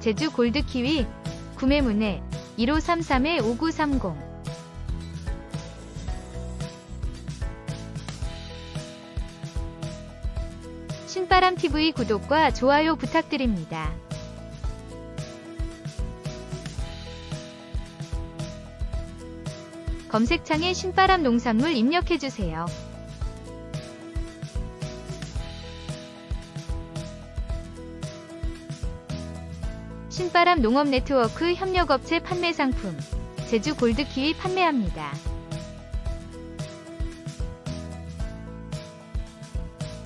제주 골드 키위 구매 문의 1533-5930 신바람 TV 구독과 좋아요 부탁드립니다. 검색창에 신바람 농산물 입력해주세요. 신바람 농업 네트워크 협력업체 판매 상품 제주 골드키위 판매합니다.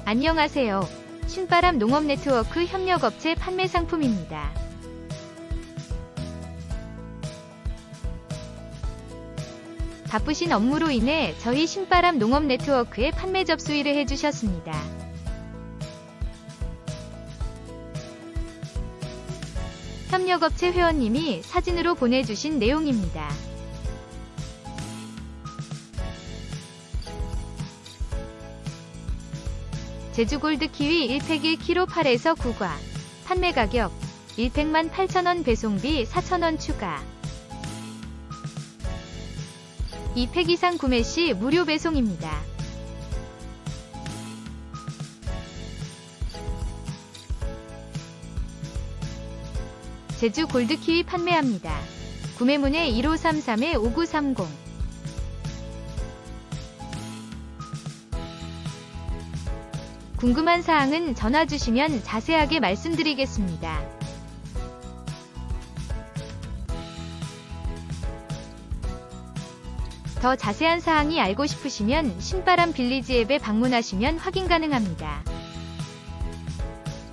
안녕하세요. 신바람 농업 네트워크 협력업체 판매 상품입니다. 바쁘신 업무로 인해 저희 신바람 농업 네트워크에 판매 접수일을 해주셨습니다. 협력업체 회원님이 사진으로 보내주신 내용입니다. 제주골드 키위 1팩 1kg 8에서 9과 판매 가격 1팩만 8,000원 배송비 4,000원 추가 2팩 이상 구매 시 무료 배송입니다. 제주 골드키위 판매합니다. 구매문의 1533-5930 궁금한 사항은 전화 주시면 자세하게 말씀드리겠습니다. 더 자세한 사항이 알고 싶으시면 신바람 빌리지 앱에 방문하시면 확인 가능합니다.